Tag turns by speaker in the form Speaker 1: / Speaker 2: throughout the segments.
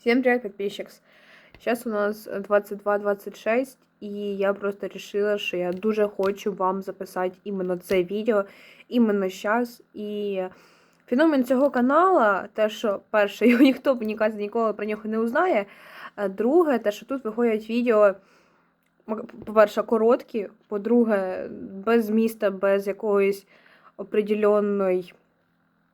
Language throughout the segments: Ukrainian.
Speaker 1: Всем привет, подписчик. Сейчас у нас 22.26, і я просто решила, що я дуже хочу вам записати іменно це відео іменно зараз. І феномен цього канала, те, що перше, його ніхто ніколи ніколи про нього не узнає. А друге, те, що тут виходять відео, по-перше, короткі, по-друге, без міста, без якоїсь определенної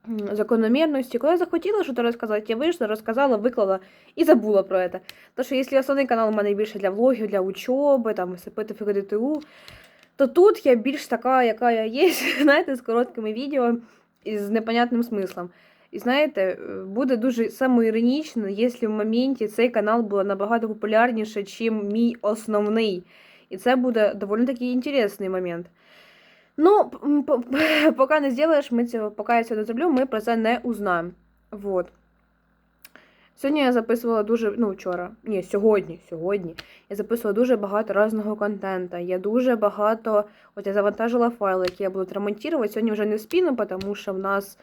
Speaker 1: м, закономірності. Коли я захотіла щось розказати, я вийшла, розказала, виклала і забула про це. Тому що якщо основний канал у мене більше для влогів, для учоби, там, висипити ФГДТУ, то тут я більш така, яка я є, знаєте, з короткими відео і з непонятним смислом. І знаєте, буде дуже самоіронічно, якщо в моменті цей канал було набагато популярніше, ніж мій основний. І це буде доволі таки інтересний момент. Ну, поки не зробиш, ми цього, поки я цього не зроблю, ми про це не узнаємо. Вот. Сьогодні я записувала дуже, ну, вчора, ні, сьогодні, сьогодні. Я записувала дуже багато різного контенту. Я дуже багато, от я завантажила файли, які я буду ремонтувати. Сьогодні вже не вспіну, тому що в нас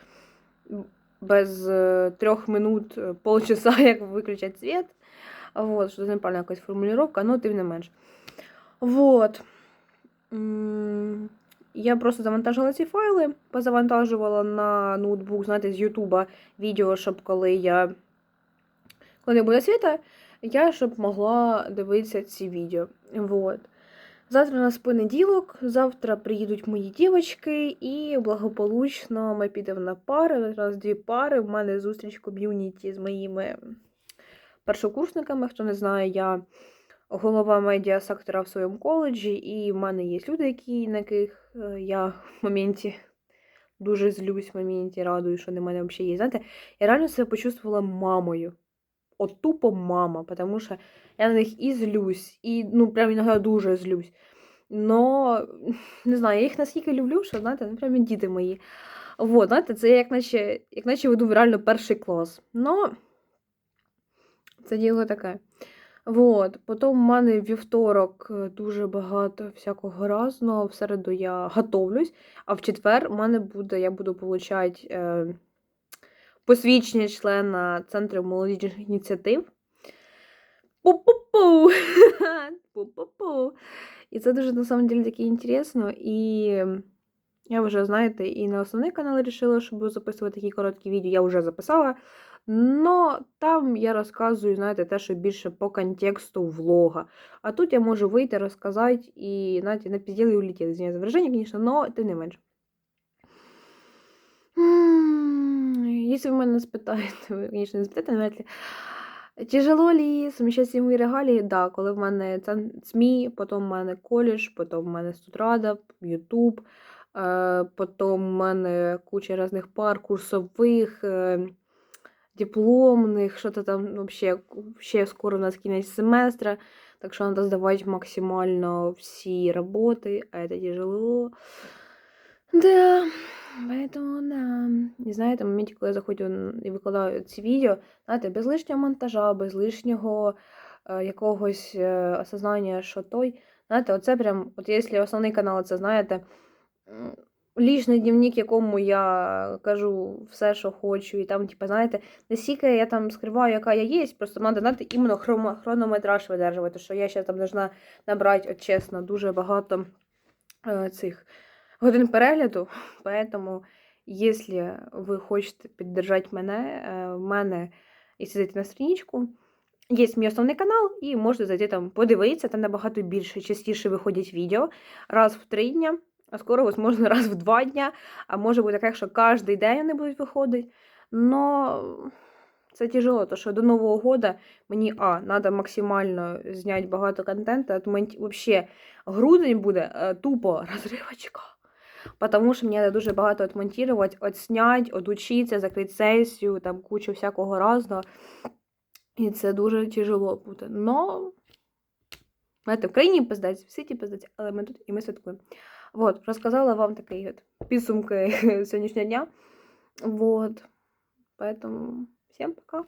Speaker 1: без е, трьох минут е, полчаса, як виключать світ. Вот, що це неправильна якась формулювання, ну, тим не менш. Вот. Я просто завантажила ці файли, позавантажувала на ноутбук, знаєте, з Ютуба відео, щоб коли я. Коли не буде світа, я щоб могла дивитися ці відео. Вот. Завтра у нас понеділок, завтра приїдуть мої дівчатки, і благополучно ми підемо на пари. Раз дві пари. В мене зустріч ком'юніті з моїми першокурсниками. Хто не знає, я голова медіа-сектора в своєму коледжі, і в мене є люди, які, на яких е, я в моменті дуже злюсь, в моменті радую, що на мене взагалі є. Знаєте, я реально себе почувствувала мамою. От тупо мама, тому що я на них і злюсь, і ну прям іноді дуже злюсь. Но не знаю, я їх наскільки люблю, що знаєте, ну прям діти мої. Вот, знаєте, це як наче, як наче веду реально перший клас. Но це діло таке. Вот. Потім в мене вівторок е, дуже багато всякого разного. В середу я готовлюсь, а в четвер у мене буде, я буду получати е, посвідчення члена Центру молодіжних ініціатив. Пу-пу-пу! Пу-пу-пу! І це дуже на самом деле таке інтересно. І я вже, знаєте, і на основний канал вирішила, що буду записувати такі короткі відео. Я вже записала. Но там я розказую, знаєте, те, що більше по контексту влога. А тут я можу вийти, розказати і, знаєте, на пізділи улетіли. За враження, звісно, но тим не менше. Якщо ви мене спитаєте, ви, звісно, не спитаєте, навряд ли. Тяжело ли совмещать мої регалії? Да, коли в мене СМІ, потім в мене коледж, потім в мене студрада, Ютуб, потім в мене куча різних пар, курсових, е, дипломних, що-то там ну, вообще, ще скоро у нас кінець семестра, так що треба здавати максимально всі роботи, а це тяжело. Да, поэтому, да. І знаєте, в моменті, коли я заходжу і викладаю ці відео, знаєте, без лишнього монтажа, без лишнього е, якогось е, осознання, що той. Знаєте, оце прям, от якщо основний канал, це знаєте, лічний дневник, якому я кажу все, що хочу, і там, типу, знаєте, не стільки я там скриваю, яка я є, просто треба, знаєте, іменно хронометраж видержувати, що я ще там должна набрати, от чесно, дуже багато е, цих годин перегляду. Поэтому, якщо ви хочете піддержати мене, е, в мене, якщо зайти на страничку, є мій основний канал, і можете зайти там подивитися, там набагато більше, частіше виходять відео. Раз в три дня, а скоро, ось, можна раз в два дня, а може бути таке, що кожен день вони будуть виходити. Но це тяжело, тому що до Нового года мені а, треба максимально зняти багато контенту, а то мені взагалі грудень буде е, тупо розривочка. Потому що мені треба дуже багато отмонтувати, отснять, отучитися, закрити сесію, там кучу всякого разного. І це дуже тяжело буде. Но, знаєте, в країні пиздець, в світі пиздець, але ми тут і ми святкуємо. Вот, рассказала вам такий от підсумки сьогоднішнього дня. Вот. Поэтому всем пока.